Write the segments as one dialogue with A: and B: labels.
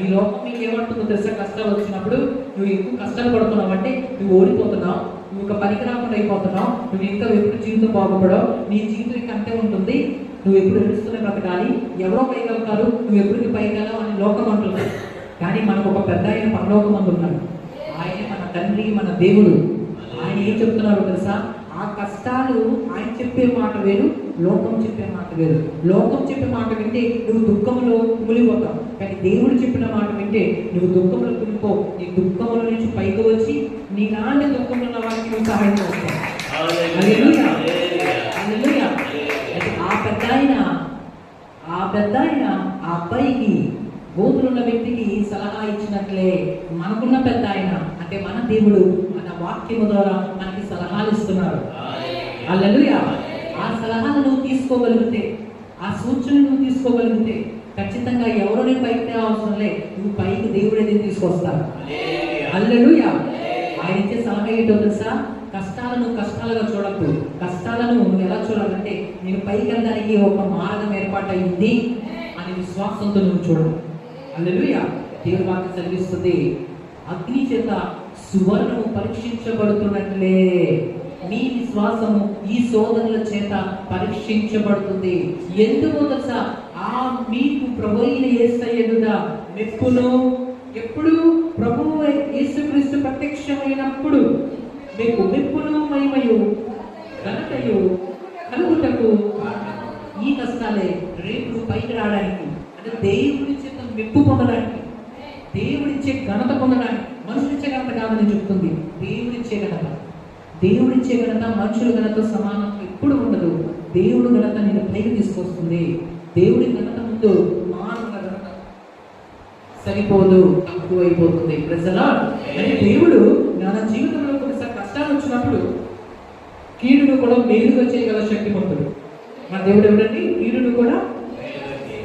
A: ఈ లోకం నీకు ఏమంటుందో తెలుసా? కష్టాలు వచ్చినప్పుడు నువ్వు ఎక్కువ కష్టాలు పడుతున్నావు అంటే నువ్వు ఓడిపోతున్నావు. నువ్వు ఇంకా పనికి రాకుండా అయిపోతున్నావు. నువ్వు ఇంకా ఎప్పుడు జీవితం బాగుపడవు. నీ జీవితం ఇంకా అంతే ఉంటుంది. నువ్వు ఎప్పుడు ఏడుస్తూనే బ్రతకాలి. ఎవరో పైకెళ్తారు నువ్వు ఎప్పటికి పైకెళ్ళావు అని లోకం అంటున్నావు కానీ మనకు ఒక పెద్ద ఆయన పరలోకం అందున్నాడు ఆయన మన తండ్రి మన దేవుడు. ఆయన ఏం చెప్తున్నారు తెలుసా? ఆ కష్టాలు ఆయన చెప్పే మాట వేరు లోకం చెప్పే మాట వేరు. లోకం చెప్పే మాట వింటే నువ్వు దుఃఖంలో కుమిలిపోతావు. కానీ దేవుడు చెప్పిన మాట వింటే నువ్వు దుఃఖంలో కుమిలిపో. నీ దుఃఖంలో నుంచి పైకి వచ్చి నీ నాన్న దుఃఖంలో ఉన్న వారికి నువ్వు సహాయం చేస్తావు. ఆ పెద్ద ఆయన ఆ పెద్ద ఆయన ఆ అబ్బాయికి బోధులున్న వ్యక్తికి సలహా ఇచ్చినట్లే మనకున్న పెద్ద ఆయన. అంటే మన దేవుడు వాక్యము ద్వారా మనకి సలహాలు ఇస్తున్నారు. అల్లెలుయా ఆ సలహాలు నువ్వు తీసుకోగలిగితే ఆ సూచనలు నువ్వు తీసుకోగలిగితే ఖచ్చితంగా ఎవరు నీ పైకి అవసరం లే నువ్వు పైకి దేవుడే తీసుకొస్తాడు అల్లెలుయా ఆయన ఇచ్చే సలహా ఏంటో తెలుసా? కష్టాలను కష్టాలుగా చూడద్దు కష్టాలను నువ్వు ఎలా చూడాలంటే నేను పైకి వెళ్ళడానికి ఒక మార్గం ఏర్పాటైంది అని విశ్వాసంతో నువ్వు చూడు అల్లెలుయా దేవుడి వాక్యం చదివిస్తుంది. అగ్ని చేత సువర్ణము పరీక్షించబడుతున్నట్లే. మీ విశ్వాసము ఈ శోధనల చేత పరీక్షించబడుతుంది. ఎందుకో తెలుసా? ఆ మీకు ప్రభు అయిన మెప్పును ఎప్పుడు ప్రభు యేసుక్రీస్తు ప్రత్యక్షమైనప్పుడు మీకు మెప్పును మహిమయు ఘనతయు కలుగుటకు ఈ కష్టాలే రేపు పైకి రావడానికి అంటే దేవుడి చేత మెప్పు పొందడానికి దేవుడిచ్చే ఘనత పొందడానికి మనుషులిచ్చే ఘనత కాదని చెప్తుంది. దేవుడిచ్చే ఘనత. దేవుడిచ్చే ఘనత మనుషుల ఘనత సమానం ఎప్పుడు ఉండదు. దేవుడు ఘనత నేను పైకి తీసుకొస్తుంది. దేవుడి ఘనత ముందు మానవ ఘనత సరిపోదు తక్కువ అయిపోతుంది ప్రజలా దేవుడు నా జీవితంలో కొన్నిసారి కష్టాలు వచ్చినప్పుడు కీడును కూడా మేలుగా చేయగల శక్తిమంతుడు. మన దేవుడు ఎవరండి? కీడును కూడా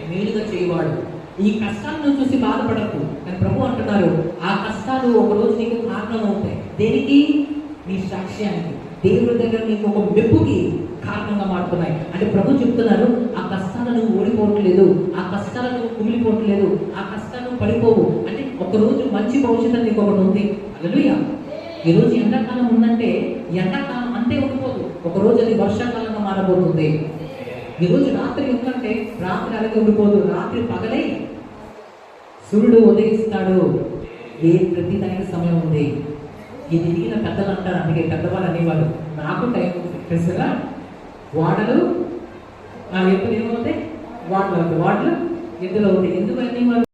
A: మేలుగా చేయవాడు. ఈ కష్టాలను చూసి బాధపడకు. కానీ ప్రభు అంటున్నారు ఆ కష్టాలు ఒకరోజు నీకు కారణం అవుతాయి. దేనికి? నీ సాక్ష్యానికి. దేవుడి దగ్గర నీకు ఒక మెప్పుకి కారణంగా మారుతున్నాయి. అంటే ప్రభు చెప్తున్నారు ఆ కష్టాలను ఓడిపోవట్లేదు ఆ కష్టాలను కుమిలిపోవట్లేదు ఆ కష్టాలను పడిపోవు. అంటే ఒక రోజు మంచి భవిష్యత్తు నీకు ఒకటి ఉంది. అలలుయా ఈరోజు ఎండాకాలం ఉందంటే ఎండాకాలం అంతే ఉండిపోదు. ఒక రోజు అది వర్షాకాలంగా మారబోతుంది. ఈ రోజు రాత్రి ఎందుకంటే రాత్రి అలాగే ఉండిపోదు రాత్రి పగలై సూర్యుడు ఉదయిస్తాడు. ఏ ప్రతి సమయం ఉంది. ఇది దిగిన పెద్దలు అంటారు అందుకే పెద్దవాళ్ళు అనేవాళ్ళు. నాకు టైం ఉంది తెలుసుగా వాడలు ఎప్పుడు ఏమవుతాయి? వాటలు వాటలు ఎందులో ఎద్దులు ఎందుకు అనేవాళ్ళు?